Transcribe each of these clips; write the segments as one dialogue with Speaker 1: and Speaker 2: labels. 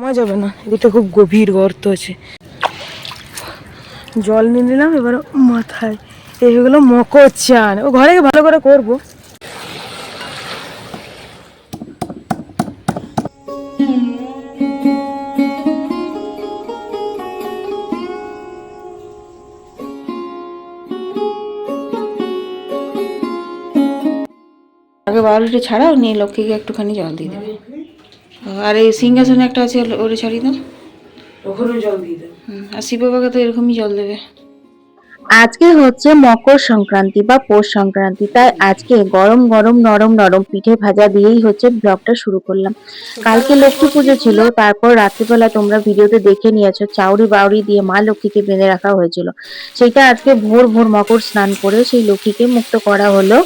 Speaker 1: নামা যাবে না এদিকটা খুব গভীর গর্ত আছে। জল নিয়ে নিলাম, এবার মাথায় এই হয়ে গেলো মকর চান ও ঘরে ভালো করে করব।
Speaker 2: আগে বাউলিটা ছাড়াও নিয়ে লক্ষ্মীকে একটুখানি জল দিয়ে দেবে। আর এই সিংহাসনে একটা আছে ওটা ছাড়িয়ে দাও।
Speaker 1: ওখানে জল দিয়ে
Speaker 2: আর শিব বাবাকে তো এরকমই জল দেবে।
Speaker 3: আজকে হচ্ছে মকর সংক্রান্তি বা পৌষ সংক্রান্তি তাই আজকে গরম গরম নরম নরম পিঠে ভাজা দিয়েই হচ্ছে ব্লগটা শুরু করলাম। কালকে লক্ষ্মী পুজো ছিল তারপর রাত্রিবেলা তোমরা ভিডিওতে দেখে নিয়েছো চাউরি বাউরি দিয়ে মা লক্ষ্মীকে বেঁধে রাখা হয়েছিল। সেটা আজকে ভোর ভোর মকর স্নান করে সেই লক্ষ্মীকে মুক্ত করা হলো।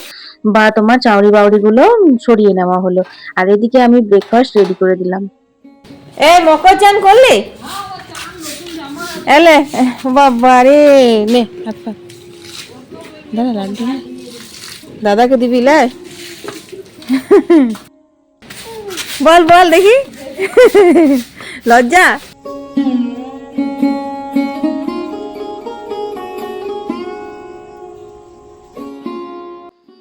Speaker 3: বা তোমার চাউরি বাউরি গুলো সরিয়ে নেওয়া হলো। আর এদিকে আমি ব্রেকফাস্ট রেডি করে দিলাম।
Speaker 2: এ, মকর চান করলি? এলে বাবা রে নে দাদা লাগবে দাদাকে দিবি লাই বল বল, দেখি। লজ্জা?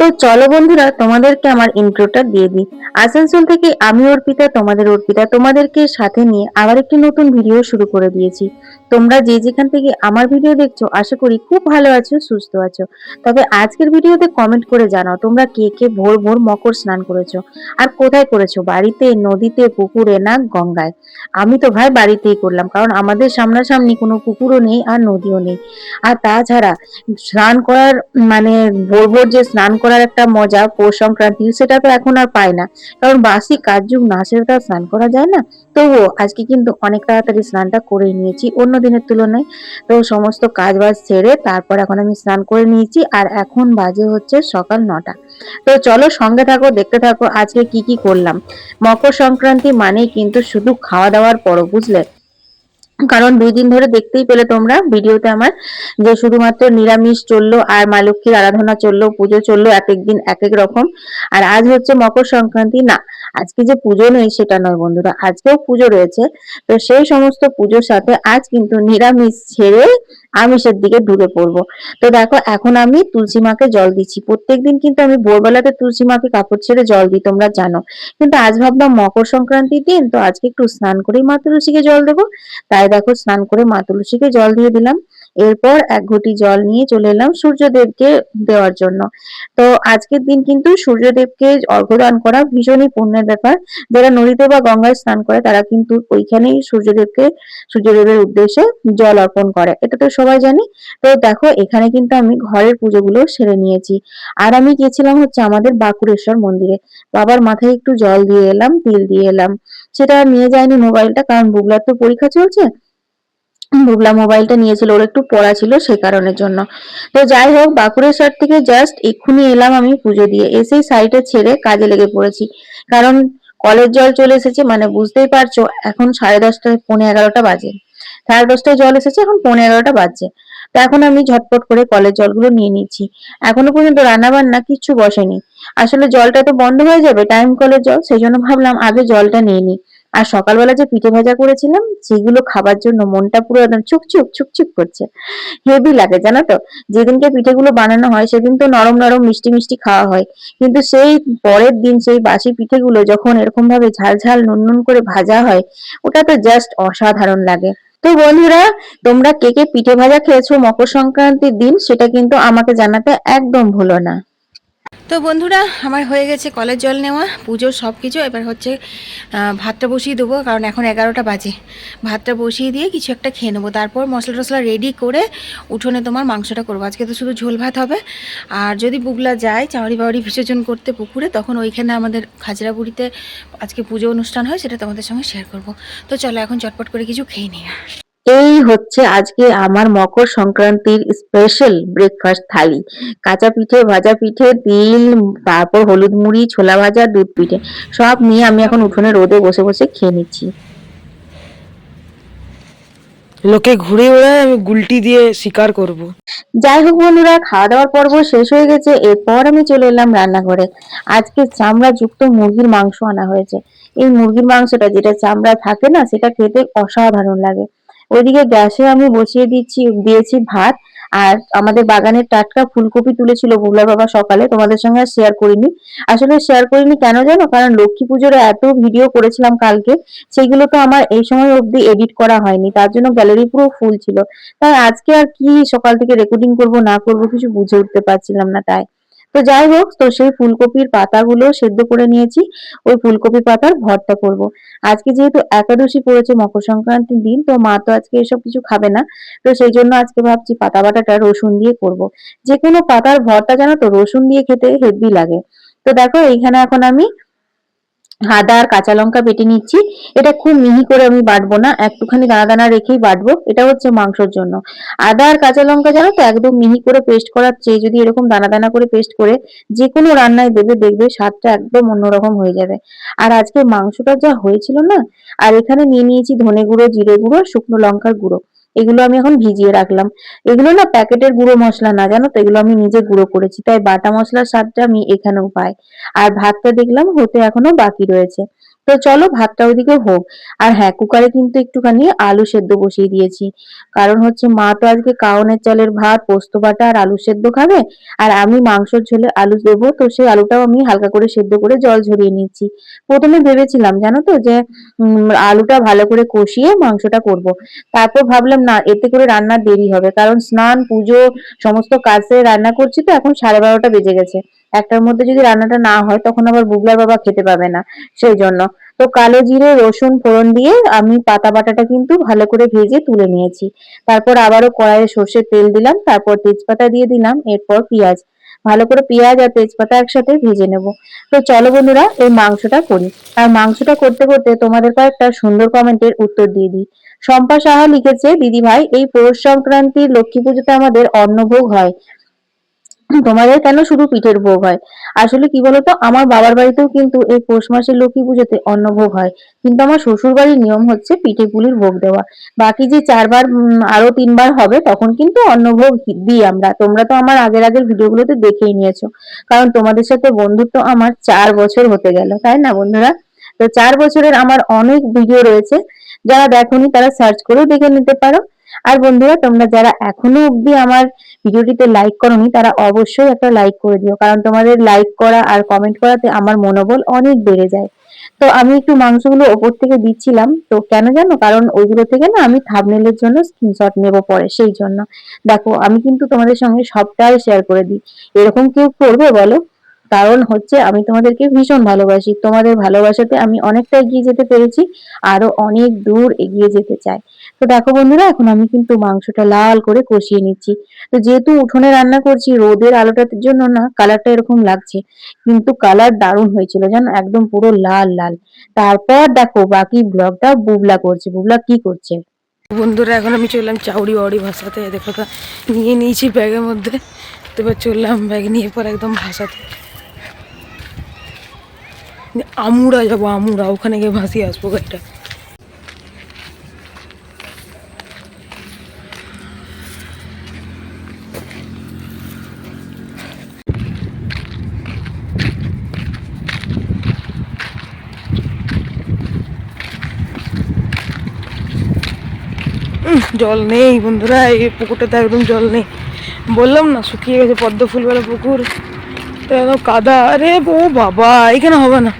Speaker 3: তো চলো বন্ধুরা, তোমাদেরকে আমার ইন্ট্রোটা দিয়ে দিই। আসানসোল থেকে আমি অর্পিতা, তোমাদের অর্পিতা, তোমাদেরকে সাথে নিয়ে আবার একটি নতুন ভিডিও শুরু করে দিয়েছি। তোমরা যে যেখান থেকে আমার ভিডিও দেখছ, আশা করি খুব ভালো আছো, সুস্থ আছো। তবে আজকের ভিডিওতে কমেন্ট করে জানাও, তোমরা কে কে ভোর ভোর মকর স্নান করেছ, আর কোথায় করেছ, বাড়িতে, নদীতে, পুকুরে না গঙ্গায়? আমি তো ভাই বাড়িতেই করলাম, কারণ আমাদের সামনাসামনি কোনো পুকুরও নেই আর নদীও নেই। আর তাছাড়া স্নান করার মানে ভোর ভোর যে স্নান করার একটা মজা, পৌষ সংক্রান্তি, সেটা তো এখন আর পায় না। কারণ বাসি কাজ যুগ না সেটা তো স্নান করা যায় না? তবুও আজকে কিন্তু অনেক তাড়াতাড়ি স্নানটা করে নিয়েছি, অন্য দিনের তুলনায়। তো সমস্ত কাজ বাজ ছেড়ে তারপর এখন আমি স্নান করে নিয়েছি, আর এখন বাজে হচ্ছে সকাল নটা। তো চলো সঙ্গে থাকো, দেখতে থাকো আজকে কি কি করলাম। মকর সংক্রান্তি মানেই কিন্তু শুধু খাওয়া দাওয়ার পরব, বুঝলে? কারণ দুই দিন ধরে দেখতেই পেলে তোমরা ভিডিওতে আমার যে শুধুমাত্র নিরামিষ চলল আর মা লক্ষ্মীর আরাধনা চলল, পুজো চলল, এক একদিন এক এক রকম। আর আজ হচ্ছে মকর সংক্রান্তি। না, আজকে যে পুজো নেই সেটা নয় বন্ধুরা, আজকেও পুজো রয়েছে। তো সেই সমস্ত পুজোর সাথে আজ কিন্তু নিরামিষ ছেড়ে আমিষের দিকে ঢুকে পড়ব। তো দেখো, এখন আমি তুলসী মাকে জল দিচ্ছি। প্রত্যেকদিন কিন্তু আমি ভোরবেলাতে তুলসী মাকে কাপড় ছেড়ে জল দিই, তোমরা জানো। কিন্তু আজ ভাবলাম মকর সংক্রান্তির দিন, তো আজকে একটু স্নান করেই মা তুলসীকে জল দেবো। তাই দেখো, স্নান করে মা তুলসীকে জল দিয়ে দিলাম। এরপর এক ঘটি জল নিয়ে চলে এলাম সূর্যদেবকে দেওয়ার জন্য। তো আজকের দিন কিন্তু সূর্যদেবকে অর্ঘ্যদান করা ভীষণই পুণ্যের ব্যাপার। যারা নদীতে বা গঙ্গায় স্নান করে, তারা কিন্তু ওইখানেই সূর্যদেবকে, সূর্যদেবের উদ্দেশ্যে জল অর্পণ করে। এটা তো সবাই জানি। তো দেখো, এখানে কিন্তু আমি ঘরের পুজোগুলো সেরে নিয়েছি। আর আমি গিয়েছিলাম হচ্ছে আমাদের বাঁকুড়েশ্বর মন্দিরে। বাবার মাথায় একটু জল দিয়ে এলাম, তিল দিয়ে এলাম। সেটা নিয়ে যায়নি মোবাইলটা, কারণ বুগলার তো পরীক্ষা চলছে। বুবলা মোবাইলটা নিয়েছিল, ওর একটু পড়া ছিল সে কারণের জন্য। তো যাই হোক বাঁকুড়েশ্বর থেকে জাস্ট এক্ষুনি এলাম আমি পুজো দিয়ে। এসেই সাইডে ছেড়ে কাজে লেগে পড়েছি। কারণ কলের জল চলে এসেছে মানে বুঝতেই পারছ, এখন সাড়ে দশটা পৌনে এগারোটা বাজে। সাড়ে দশটায় জল এসেছে, এখন পৌনে এগারোটা বাজছে। তো এখন আমি ঝটপট করে কলের জলগুলো নিয়ে নিচ্ছি। এখনও পর্যন্ত রান্না বান্না কিচ্ছু বসেনি। আসলে জলটা তো বন্ধ হয়ে যাবে টাইম কলের জল, সেই জন্য ভাবলাম আগে জলটা নিয়ে নিই। আর সকালবেলা যে পিঠে ভাজা করেছিলাম, সেগুলো খাবার জন্য মনটা পুরো একদম চুকচুক চুকচুক করছে। হেভি লাগে, জানো তো? যেদিনকে পিঠেগুলো বানানো হয়, সেদিন তো নরম নরম মিষ্টি মিষ্টি খাওয়া হয়। কিন্তু সেই পরের দিন সেই বাসি পিঠেগুলো যখন এরকম ভাবে ঝাল ঝাল নুন নুন করে ভাজা হয়, ওটা তো জাস্ট অসাধারণ লাগে। তো বন্ধুরা, তোমরা কে কে পিঠে ভাজা খেয়েছো মকর সংক্রান্তির দিন, সেটা কিন্তু আমাকে জানাতে একদম ভুলো না।
Speaker 2: তো বন্ধুরা, আমার হয়ে গেছে কলের জল নেওয়া, পুজোর সব কিছু এবার হচ্ছে ভাতটা বসিয়ে দেবো, কারণ এখন এগারোটা বাজে। ভাতটা বসিয়ে দিয়ে কিছু একটা খেয়ে নেব। তারপর মশলা টশলা রেডি করে উঠোনে তোমার মাংসটা করব। আজকে তো শুধু ঝোল ভাত হবে। আর যদি বুগলা যায় চাউরি বাউরি বিসর্জন করতে পুকুরে, তখন ওইখানে আমাদের খাজরাবুড়িতে আজকে পুজো অনুষ্ঠান হয়, সেটা তোমাদের সঙ্গে শেয়ার করব। তো চলো, এখন চটপট করে কিছু খেয়ে নিই।
Speaker 3: এই হচ্ছে আজকে আমার মকর সংক্রান্তির স্পেশাল ব্রেকফাস্ট থালি। কাঁচা পিঠে ভাজা পিঠে তিল তারপর হলুদ মুড়ি ছোলা ভাজা দুধ পিঠে। সব নিয়ে আমি এখন উঠোনে রোদে বসে বসে খেয়ে নিচ্ছি।
Speaker 1: লোকে ঘুরে বেড়ায় আমি গুলটি দিয়ে শিকার করব।
Speaker 3: যাই হোক বন্ধুরা খাওয়া দাওয়ার পর্ব শেষ হয়ে গেছে। এরপর আমি চলে এলাম রান্নাঘরে। আজকে চামড়া যুক্ত মুরগির মাংস আনা হয়েছে। এই মুরগির মাংসটা যেটা চামড়া থাকে না সেটা খেতে অসাধারণ লাগে। ওইদিকে গ্যাসে আমি বসিয়ে দিচ্ছি, দিয়েছি ভাত। আর আমাদের বাগানের টাটকা ফুলকপি তুলেছিল বুবলা বাবা সকালে, তোমাদের সঙ্গে আর শেয়ার করিনি। আসলে শেয়ার করিনি কেন জানো? কারণ লক্ষ্মী পুজোর এত ভিডিও করেছিলাম কালকে সেগুলো তো আমার এই সময় অবধি এডিট করা হয়নি। তার জন্য গ্যালারি পুরো ফুল ছিল। তাই আজকে আর কি সকাল থেকে রেকর্ডিং করব, না করব কিছু বুঝে উঠতে পারছিলাম না তাই। তো যাই হোক, তো সেই ফুলকপির পাতাগুলো সেদ্ধ করে নিয়েছি। ওই ফুলকপি পাতার ভর্তা করব। আজকে যেহেতু একাদশী পড়েছে মকর সংক্রান্তির দিন, তো মা তো আজকে এসব কিছু খাবে না। তো সেই জন্য আজকে ভাবছি পাতা বাটাটা রসুন দিয়ে করব। যে কোনো পাতার ভর্তা জানো তো, রসুন দিয়ে খেতে হেভি লাগে। তো দেখো, এইখানে এখন আমি আদা আর কাঁচা লঙ্কা বেটে নিচ্ছি। এটা খুব মিহি করে আমি বাটবো না, একটুখানি দানা দানা রেখেই বাটবো। এটা হচ্ছে মাংসর জন্য। আদা আর কাঁচা লঙ্কা জানো তো, একদম মিহি করে পেস্ট করার চেয়ে যদি এরকম দানা দানা করে পেস্ট করে যে কোনো রান্নায় দেবে, দেখবে স্বাদটা একদম অন্যরকম হয়ে যাবে। আর আজকে মাংসটা যা হয়েছিল না, আর এখানে নিয়ে নিয়েছি ধনে গুঁড়ো, জিরে গুঁড়ো, শুকনো লঙ্কার গুঁড়ো। এগুলো আমি এখন ভিজিয়ে রাখলাম। এগুলো না প্যাকেটের গুঁড়ো মশলা না, জানো তো? এগুলো আমি নিজে গুঁড়ো করেছি। তাই বাটা মশলার স্বাদটা আমি এখানেও পাই। আর ভাতটা দেখলাম হতে এখনও বাকি রয়েছে। তো চলো ভাতটা ওইদিকে হোক। আর হ্যাঁ কুকারে কিন্তু একটুখানি আলু সেদ্ধ বসিয়ে দিয়েছি। কারণ হচ্ছে মা তো আজকে কাউনের চালের ভাত, পোস্ত বাটা আর আলু সেদ্ধ খাবে। আর আমি মাংসর ঝোলে আলু দেবো, তো সেই আলুটাও আমি হালকা করে সেদ্ধ করে জল ঝরিয়ে নিচ্ছি। প্রথমে ভেবেছিলাম, জানো তো, যে আলুটা ভালো করে কষিয়ে মাংসটা করব। তারপর ভাবলাম, না, এতে করে রান্নার দেরি হবে। কারণ স্নান, পুজো, সমস্ত কাজ রান্না করছি তো, এখন সাড়ে বারোটা বেজে গেছে। একটার মধ্যে যদি রান্নাটা না হয়, তখন আবার বুগলার বাবা খেতে পাবে না। সেই জন্য। তো কালো জিরে, রসুন, ফোড়ন দিয়ে আমি পাতা বাটাটা কিন্তু ভালো করে ভেজে তুলে নিয়েছি। তারপর আবারও কড়াইয়ে সর্ষের তেল দিলাম, তারপর তেজপাতা দিয়ে দিলাম, এরপর পেঁয়াজ। ভালো করে পেঁয়াজ আর তেজপাতা একসাথে ভেজে নেব। তো চলো বন্ধুরা, এই মাংসটা করি। আর মাংসটা করতে করতে তোমাদের কয়েকটা সুন্দর কমেন্টের উত্তর দিয়ে দিই। শম্পা সাহা লিখেছে দিদি ভাই এই পৌষ সংক্রান্তির লক্ষ্মী পুজোতে আমাদের অন্নভোগ হয়। তোমাদের কেন শুধু পিঠের ভোগ হয়? আসলে কি বলতো, আমার বাবার বাড়িতেও কিন্তু এই পৌষ মাসের লক্ষ্মী পুজোতে অন্ন ভোগ হয়। কিন্তু আমার শ্বশুর বাড়ির নিয়ম হচ্ছে পিঠে পুলির ভোগ দেওয়া। বাকি যে চারবার আরও তিনবার হবে, তখন কিন্তু অন্নভোগ দিই আমরা। তোমরা তো আমার আগের আগের ভিডিওগুলোতে দেখেই নিয়েছো। কারণ তোমাদের সাথে বন্ধুত্ব আমার চার বছর হতে গেল, তাই না বন্ধুরা? তো চার বছরের আমার অনেক ভিডিও রয়েছে। যারা দেখোনি, তারা সার্চ করেও দেখে নিতে পারো। আর বন্ধুরা, তোমরা যারা এখনও অব্দি আমার ভিডিওটিতে লাইক করোনি, তারা অবশ্যই একটা লাইক করে দিও। কারণ তোমাদের লাইক করা আর কমেন্ট করাতে আমার মনোবল অনেক বেড়ে যায়। তো আমি একটু মাংসগুলো ওপর থেকে দিচ্ছিলাম। তো কেন জানো? কারণ ওইগুলো থেকে না আমি থাবনেলের জন্য স্ক্রিনশট নেব পরে, সেই জন্য। দেখো, আমি কিন্তু তোমাদের সঙ্গে সবটাই শেয়ার করে দিই। এরকম কেউ করবে বলো? কারণ হচ্ছে আমি তোমাদেরকে ভীষণ ভালোবাসি। তোমাদের ভালোবাসাতে আমি অনেকটা এগিয়ে যেতে পেরেছি, আরও অনেক দূর এগিয়ে যেতে চাই। তো দেখো বন্ধুরা, এখন আমি কিন্তু মাংসটা লাল করে কষিয়ে নিচ্ছি। তো যেহেতু উঠোনে রান্না করছি, রোদের আলোটার জন্য না কালারটা এরকম লাগছে। কিন্তু কালার দারুণ হয়েছিল, জানো? একদম পুরো লাল লাল। তারপর দেখো বাকি ব্লগটা বুবলা করছে। বুবলা কি করছে?
Speaker 1: বন্ধুরা, এখন আমি চললাম চাউরি বাউরি ভাষাতে দেখো নিয়ে নিয়েছি ব্যাগের মধ্যে। তো এবার চললাম ব্যাগ নিয়ে পর একদম ভাষাতে আমুরা যাব, আমুরা। ওখানে গিয়ে ভাসিয়ে আসব গাড়িটা জল নেই বন্ধুরা, এই পুকুরটাতে একদম জল নেই। বললাম না, শুকিয়ে গেছে পদ্ম ফুলবেলা পুকুর। তো একদম কাদা, আরে ও বাবা, এখানে হবে না।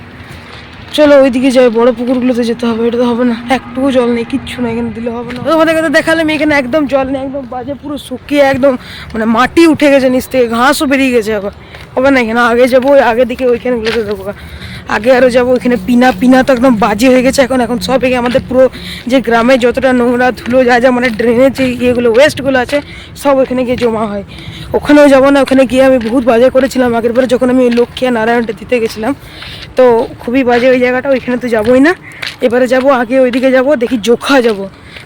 Speaker 1: চলো ওইদিকে যাই, বড় পুকুরগুলোতে যেতে হবে, এটা তো হবে না। একটুকু জল নেই, কিচ্ছু না এখানে দিলে হবে না। তোমাদের কাছে দেখালাম, এখানে একদম জল নেই, একদম বাজে, পুরো শুকিয়ে একদম মানে মাটি উঠে গেছে নিচ থেকে, ঘাসও বেরিয়ে গেছে আবার। হবে না, এখানে আগে যাব, ওই আগে দিকে ওইখানে গুলোতে দেবো আগে আরও যাব ওইখানে পিনা পিনা তো একদম বাজে হয়ে গেছে, এখন এখন সব এখানে আমাদের পুরো যে গ্রামে যতটা নোংরা ধুলো, যা যা মানে ড্রেনের যে ইয়েগুলো ওয়েস্টগুলো আছে, সব ওখানে গিয়ে জমা হয়। ওখানেও যাব না, ওখানে গিয়ে আমি বহুত বাজে করেছিলাম, আগের বারে যখন আমি ওই লক্ষ্মী নারায়ণটা দিতে গেছিলাম, তো খুবই বাজে ওই জায়গাটা, ওইখানে তো যাবোই না। এবারে যাব, আগে ওইদিকে যাব, দেখি জোখা যাব।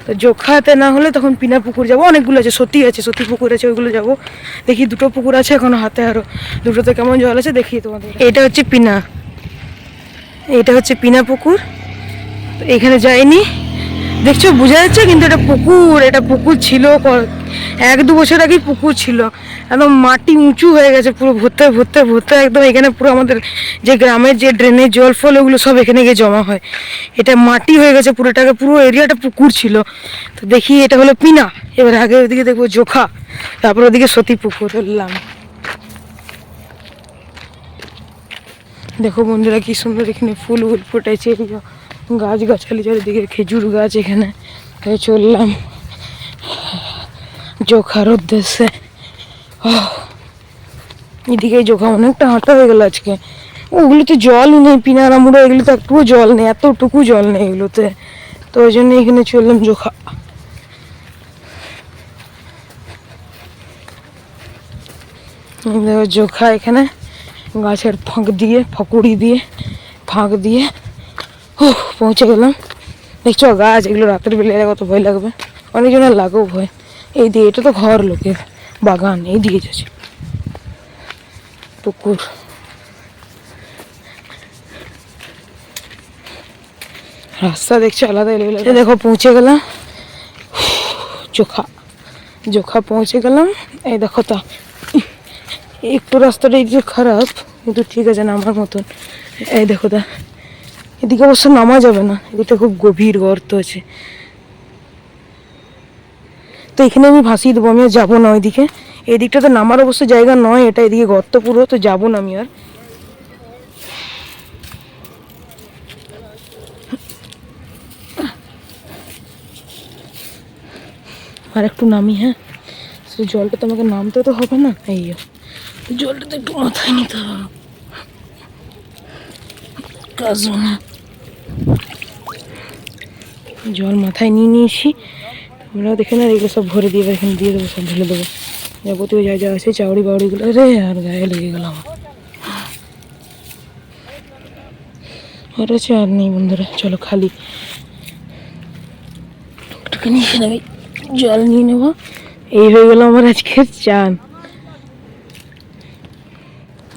Speaker 1: তো জোখাতে না হলে তখন পিনা পুকুর যাব, অনেকগুলো আছে সত্যি আছে সত্যি পুকুর আছে, ওইগুলো যাব। দেখি দুটো পুকুর আছে এখন হাতে আরও দুটোতে কেমন জল আছে দেখি তোমাদের। এটা হচ্ছে পিনা। এটা হচ্ছে পিনা পুকুর। এখানে যাইনি। দেখছ, বোঝা যাচ্ছে কিন্তু এটা পুকুর এটা পুকুর ছিল এক দু বছর আগেই পুকুর ছিল। একদম মাটি উঁচু হয়ে গেছে, পুরো ভর্তে ভর্তে ভর্তে। একদম এখানে পুরো আমাদের যে গ্রামের যে ড্রেনের জল, ফল ওগুলো সব এখানে গিয়ে জমা হয়। এটা মাটি হয়ে গেছে পুরোটাকে, পুরো এরিয়াটা পুকুর ছিল। তো দেখি এটা হলো পিনা। এবার আগে ওদিকে দেখব জোখা, তারপর ওদিকে সতী পুকুর হলাম। দেখো বন্ধুরা কি সুন্দর এখানে ফুল ফুল ফুটেছে গাছ গাছালি চারিদিকে খেজুর গাছ এখানে। চললাম। জোখার উদ্দেশ্যে। এদিকে জোখা অনেকটা হাঁটা হয়ে গেল আজকে। ওগুলোতে জলই নেই, পিনারা মুড়ো এগুলো তো একটুও জল নেই, এতটুকু জল নেই এগুলোতে। তো ওই জন্য এখানে চললাম জোখা। জোখা এখানে। গাছের ফাঁক দিয়ে, ফাঁকুড়ি দিয়ে, ফাঁক দিয়ে ও পৌঁছে গেলাম। দেখছ, গাছ, এগুলো রাতের বেলা এলে কত ভয় লাগবে। অনেকজনের লাগেও ভয়। এই দিয়ে, এটা তো ঘর লোকের বাগান, এই দিকে যাচ্ছে। পুকুর। রাস্তা দেখছ আলাদা এই দেখো, পৌঁছে গেলাম। জোখা। জোখা পৌঁছে গেলাম। এই দেখো তা। একটু রাস্তাটা একটু খারাপ, কিন্তু ঠিক আছে, নামার মতন। এই দেখো দা এদিকে অবশ্য নামা যাবে না এদিকটা খুব গভীর গর্ত আছে। তো এখানে আমি ভাসিয়ে দেবো, আমি আর যাব না ওইদিকে। এদিকটা তো নামার অবশ্য জায়গা নয়, এটা এদিকে গর্ত পুরো, তো যাব না আমি আর। আর একটু নামি হ্যাঁ? জলটা তো আমাকে নামতে তো হবে না? এই যো। জলটা তো একটু মাথায় নিতে হবে। কাজ জল মাথায় নিয়ে নিয়েছি। তোমরাও দেখে না এগুলো সব ভরে দিয়ে এখানে দিয়ে দেবো, সব ঢেলে দেবো। যাবতীয় যা যা আছে চাউড়ি বাউড়িগুলো রে আর গায়ে লেগে গেল আমার। আর আছে আর নেই বন্ধুরা, চলো খালি। একটুখানি জল নিয়ে নেব। এই হয়ে গেল আমার আজকের চান।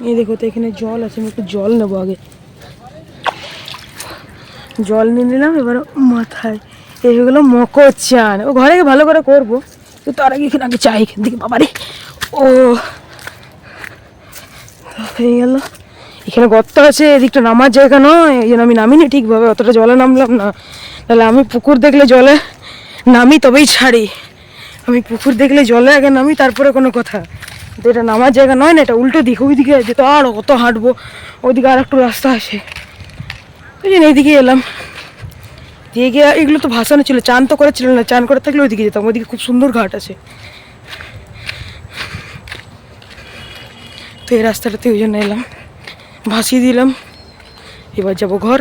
Speaker 1: এই দেখো তো এখানে জল আছে, আমি একটু জল নেব আগে। জল নিয়ে নিলাম, এবার মাথায় এই হয়ে গেলো মকর চান। ও ঘরে ভালো করে করব, তো তার আগে এখানে আগে চাই এখান থেকে, বাবারে। ও, হয়ে গেল। এখানে গর্ত আছে, এদিকটা নামার জায়গা নয়, এই জন্য আমি নামিনি ঠিকভাবে, অতটা জলে নামলাম না। তাহলে আমি পুকুর দেখলে জলে নামি তবেই ছাড়ি। আমি পুকুর দেখলে জলে আগে নামি, তারপরে কোনো কথা। তো এটা নামার জায়গা নয় না, এটা উল্টো দিক ওই দিকে যেতে আর কত হাঁটবো, ওইদিকে আর একটু রাস্তা আছে। ওই জন্য এইদিকে এলাম। দিয়ে গিয়ে এগুলো তো ভাসানো ছিল, চান তো করেছিল না, চান করে থাকলে ওইদিকে যেতাম, ওইদিকে খুব সুন্দর ঘাট আছে। তো এই রাস্তাটাতে ওই জন্য এলাম। ভাসিয়ে দিলাম। এবার যাব ঘর।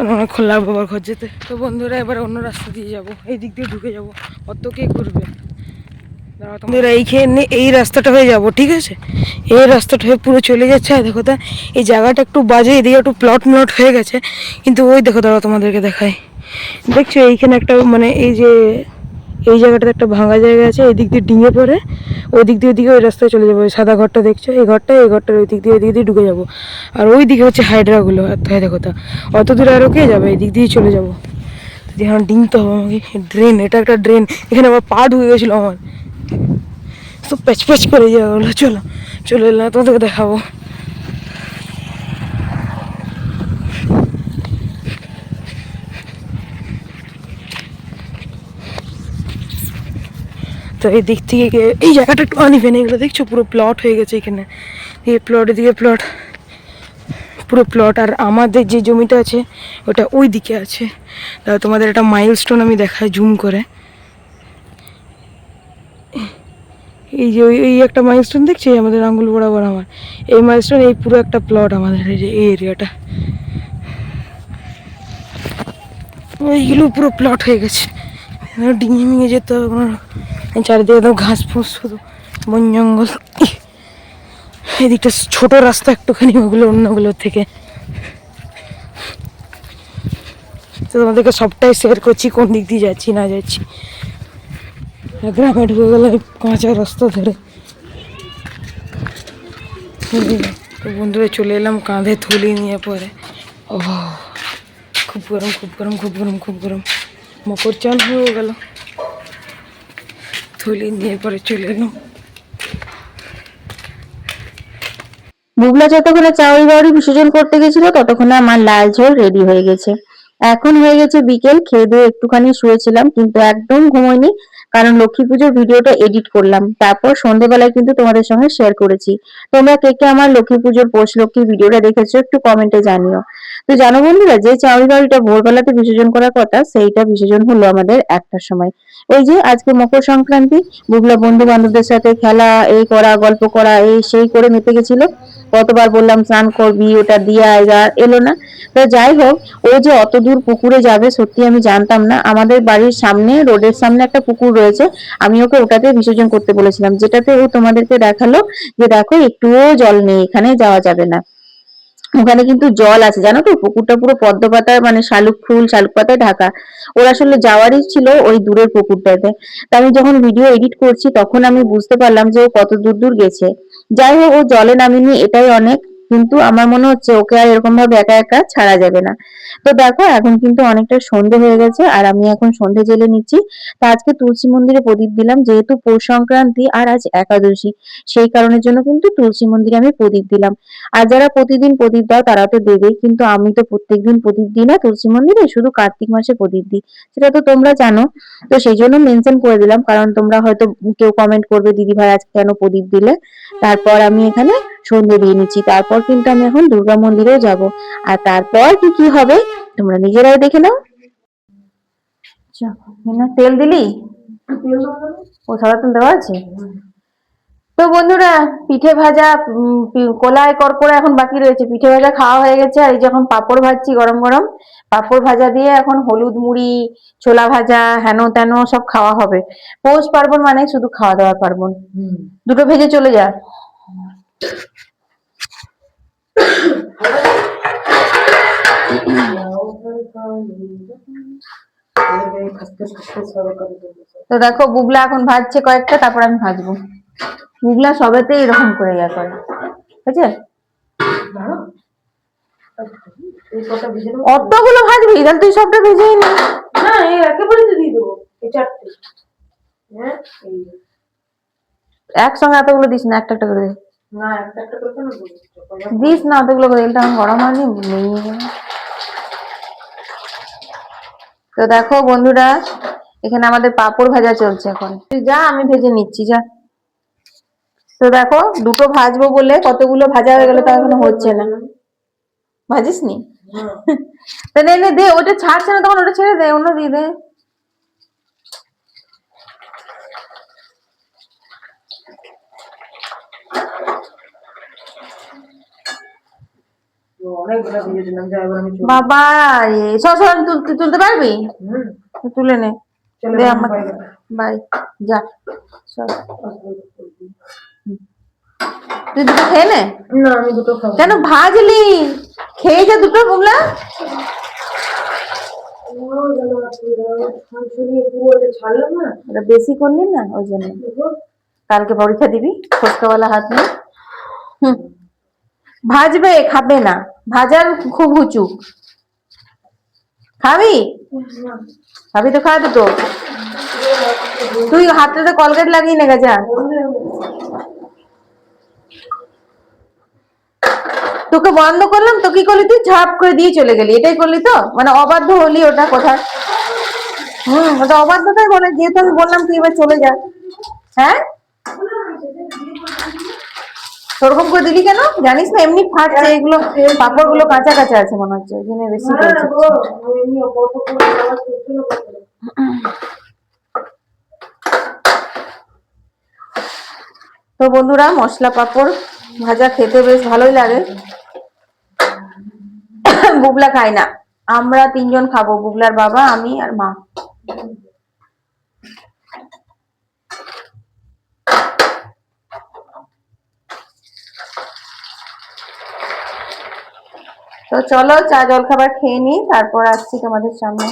Speaker 1: অনেকক্ষণ লাগবে আবার ঘর যেতে। তো বন্ধুরা, এবার অন্য রাস্তা দিয়ে যাব। এই দিক দিয়ে ঢুকে যাব। অত কে করবে দাঁড়াও তোমাদের এইখানে এই রাস্তাটা হয়ে যাব, ঠিক আছে? এই রাস্তাটা হয়ে পুরো চলে যাচ্ছে, আর দেখো তা, এই জায়গাটা একটু বাজে, এদিকে একটু প্লট মলট হয়ে গেছে, কিন্তু ওই দেখো, দাঁড়াও তোমাদেরকে দেখাই। দেখছ, এইখানে একটা মানে এই যে, এই জায়গাটাতে একটা ভাঙা জায়গা আছে এই দিক দিয়ে ডিঙে পড়ে ওই দিয়ে ওইদিকে ওই রাস্তায় চলে যাব সাদা ঘরটা দেখছ? এই ঘরটা, এই ঘরটার ওই দিক দিয়ে ওই দিক দিয়ে ঢুকে যাব। আর ওই দিকে হচ্ছে হাইড্রাগুলো দেখো তা, অত দূরে আরও কে যাবে? এই দিক দিয়ে চলে যাব। এখন ডিঙতে হবে আমাকে, ড্রেন, এটা একটা ড্রেন, এখানে আবার পা ঢুকে গেছিল আমার। তো প্যাচ প্যাচ করে যাওয়া হলো, চলো, চলে এলাম, তোমাদেরকে দেখাবো। তো এই দিক থেকে এই জায়গাটা একটু আনিবেন এগুলো দেখছ? পুরো প্লট হয়ে গেছে এখানে। এই প্লটের দিকে প্লট পুরো প্লট আর আমাদের যে জমিটা আছে, ওটা ওই দিকে আছে তোমাদের একটা মাইলস্টোন আমি দেখাই জুম করে। এই যে ওই এই একটা মাইলস্টোন দেখছি আমাদের আঙ্গুল বরাবর আমার। এই মাইলস্টোন এই পুরো একটা প্লট আমাদের, এই যে এই এরিয়াটা এইগুলো পুরো প্লট হয়ে গেছে। ডিঙে মিঙে যেতে হবে চারিদিকে একদম ঘাস ফুস, শুধু বন জঙ্গল। এদিকটা ছোট রাস্তা একটুখানি, ওগুলো অন্যগুলোর থেকে। তো তোমাদেরকে সবটাই শেয়ার করছি, কোন দিক দিয়ে যাচ্ছি, না যাচ্ছি। গ্রামে গেলে কাঁচা রাস্তা ধরে। তো বন্ধুরা চলে এলাম কাঁধে থলি নিয়ে পরে। ও খুব গরম খুব গরম খুব গরম খুব গরম। মকর চান হয়ে গেল। থলি নিয়ে পরে চলে এলাম।
Speaker 3: বুবলা যতক্ষণে চাউরি বাউরি বিসর্জন করতে গেছিল, ততক্ষণে আমার লাল ঝোল রেডি হয়ে গেছে। এখন হয়ে গেছে বিকেল, খেয়ে দিয়ে একটুখানি শুয়েছিলাম, কিন্তু একদম ঘুমোইনি কারণ লক্ষ্মী পুজোর ভিডিওটা এডিট করলাম। তারপর সন্ধ্যেবেলায় কিন্তু তোমাদের সঙ্গে শেয়ার করেছি। তোমরা কে কে আমার লক্ষ্মী পুজোর পোষ লক্ষ্মী ভিডিওটা দেখেছ একটু কমেন্টে জানিও। তো জানো বন্ধুরা, যে চাউল বাউরিটা ভোরবেলাতে বিসর্জন করার কথা, সেইটা বিসর্জন হলো আমাদের একটার সময়। এই যে আজকে মকর সংক্রান্তি, বুবলা বন্ধু বান্ধবদের সাথে খেলা, এই করা, গল্প করা, এই সেই করে মেতে গেছিল। কতবার বললাম, স্নান করবি, ওটা দিয়ে আয়গা এলো না। তো যাই হোক, ও যে অত দূর পুকুরে যাবে, সত্যি আমি জানতাম না। আমাদের বাড়ির সামনে, রোডের সামনে একটা পুকুর রয়েছে, আমি ওকে ওটাতে বিসর্জন করতে বলেছিলাম, যেটাতে ও তোমাদেরকে দেখাল যে, দেখো, একটুও জল নেই, এখানে যাওয়া যাবে না। ওখানে কিন্তু জল আছে, জানো তো? পুকুরটা পুরো পদ্ম পাতার মানে শালুক ফুল, শালুক পাতায় ঢাকা। ওর আসলে যাওয়ারই ছিল ওই দূরের পুকুরটাতে। তা আমি যখন ভিডিও এডিট করছি, তখন আমি বুঝতে পারলাম যে ও কত দূর দূর গেছে। যাই হোক, ও জলে নামিনি, এটাই অনেক। কিন্তু আমার মনে হচ্ছে ওকে আর এরকম ভাবে একা একা ছাড়া যাবে না। তো দেখো, এখন কিন্তু অনেকটা সন্ধে হয়ে গেছে আর আমি এখন সন্ধে জেলে নিচ্ছি। তা আজকে তুলসী মন্দিরে প্রদীপ দিলাম, যেহেতু পৌষ সংক্রান্তি আর আজ একাদশী, সেই কারণের জন্য কিন্তু তুলসী মন্দিরে আমি প্রদীপ দিলাম। আর যারা প্রতিদিন প্রদীপ দাও, তারা তো দেবেই, কিন্তু আমি তো প্রত্যেকদিন প্রদীপ দিই না তুলসী মন্দিরে, শুধু কার্তিক মাসে প্রদীপ দিই। সেটা তো তোমরা জানো। তো সেই জন্য মেনশন করে দিলাম, কারণ তোমরা হয়তো কেউ কমেন্ট করবে দিদি ভাই আজকে কেন প্রদীপ দিলে? তারপর আমি এখানে সন্ধে দিয়ে নিচ্ছি। তারপর কিন্তু আমি এখন দুর্গা মন্দিরেও যাব। আর তারপর কি কি হবে? তোমরা নিজেরাই দেখে নাও। তেল দিলি? ও সাদা তেল দেওয়া আছে? তো বন্ধুরা পিঠে ভাজা পি- করকরা এখন বাকি রয়েছে। পিঠে ভাজা খাওয়া হয়ে গেছে আর এই যে এখন পাঁপড় ভাজছি গরম গরম। পাঁপড় ভাজা দিয়ে এখন হলুদ মুড়ি ছোলা ভাজা হেন তেন সব খাওয়া হবে। পৌষ পার্বণ মানে শুধু খাওয়া দাওয়া পার্বণ। দুটো ভেজে চলে যা। তো দেখো বুগলা এখন ভাজছে কয়েকটা তারপর আমি ভাজবো। বুগলা সবেতে এরকম করে ইয়া করে। ঠিক আছে অতগুলো ভাজবি? তাহলে তুই সবটা ভেজেই নি।
Speaker 1: না এই একেবারে দিয়ে দেবো। এই চারটে। হ্যাঁ
Speaker 3: একসঙ্গে এতগুলো দিস না একটা একটা করে দে। দিস না অতগুলো তেলটা এখন গরম হয়নি নেই তো দেখো বন্ধুরা এখানে আমাদের পাপড় ভাজা চলছে এখন। তুই যা আমি ভেজে নিচ্ছি যা। তো দেখো দুটো ভাজবো বলে কতগুলো ভাজা হয়ে গেল তা এখনও হচ্ছে না। ভাজিস নি তো নে নে দে ওটা ছাড়ছে না তখন ওটা ছেড়ে দে অন্য দিয়ে দে
Speaker 1: অনেকগুলো ভেজেছিলাম যা এবার আমি চলে
Speaker 3: বাবা রে সব সব তুলতে তুলতে পারবি? তুলে নে। দে আমাকে। বাই যা। তুই দুটো খেয়ে নে?
Speaker 1: না আমি দুটো খাব।
Speaker 3: কেন ভাজলি? খেয়ে যা দুটো ওটা বেশি করলি না ওই জন্য। কালকে পরীক্ষা দিবি ফসকাওয়ালা হাত নিয়ে। ভাজবে খাবে না। ভাজার খুব উঁচু। খাবি? খাবি তো খা তো তুই হাতটাতে কলগেট লাগিয়ে নে যা তোকে বন্ধ করলাম, তো কি করলি তুই? ঝাপ করে দিয়ে চলে গেলি। এটাই করলি তো? মানে অবাধ্য হলি ওটা কোথায়? হম, ওটা অবাধ্যতাই বলে। যেহেতু আমি বললাম তুই এবার চলে যা। হ্যাঁ? ওরকম করে দিলি কেন? জানিস না এমনি ফাটছে এগুলো পাপড়গুলো কাঁচা কাঁচা আছে মনে হচ্ছে ওই জন্য বেশি করেছে। তো বন্ধুরা মশলা পাপড় ভাজা খেতে বেশ ভালোই লাগে। বুবলা খায় না। আমরা তিনজন খাব বুবলার বাবা আমি আর মা। তো চলো চা জল খাবার খেয়ে নিই, তারপর আসছি তোমাদের সামনে।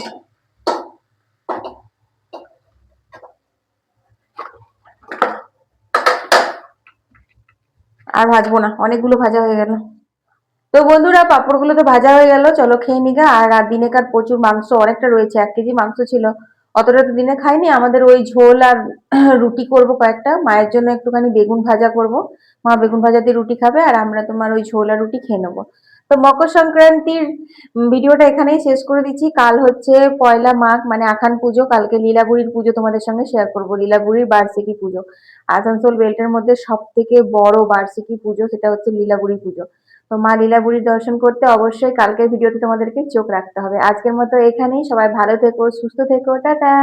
Speaker 3: আর ভাজবো না, অনেকগুলো ভাজা হয়ে গেল। তো বন্ধুরা, পাঁপড়গুলো তো ভাজা হয়ে গেল, চলো খেয়ে নিগা আর রাত দিনেকার প্রচুর মাংস, অনেকটা রয়েছে, এক কেজি মাংস ছিল। অতটা তো দিনে খাইনি, আমাদের ওই ঝোল আর রুটি করব কয়েকটা। মায়ের জন্য একটুখানি বেগুন ভাজা করব। মা বেগুন ভাজা দিয়ে রুটি খাবে, আর আমরা তোমার ওই ঝোল আর রুটি খেয়ে নেব। তো মকর সংক্রান্তির ভিডিওটা এখানেই শেষ করে দিচ্ছি। কাল হচ্ছে পয়লা মাঘ মানে আখান পুজো। কালকে লীলাবুড়ির পুজো তোমাদের সঙ্গে শেয়ার করব। লীলাবুড়ির বার্ষিকী পুজো। আসানসোল বেল্টের মধ্যে সব থেকে বড় বার্ষিকী পুজো সেটা হচ্ছে লীলাবুড়ি পুজো। তো মা লীলাবুড়ির দর্শন করতে অবশ্যই কালকের ভিডিওতে তোমাদেরকে চোখ রাখতে হবে। আজকের মতো এখানেই সবাই ভালো থেকো, সুস্থ থেকো, টাটা।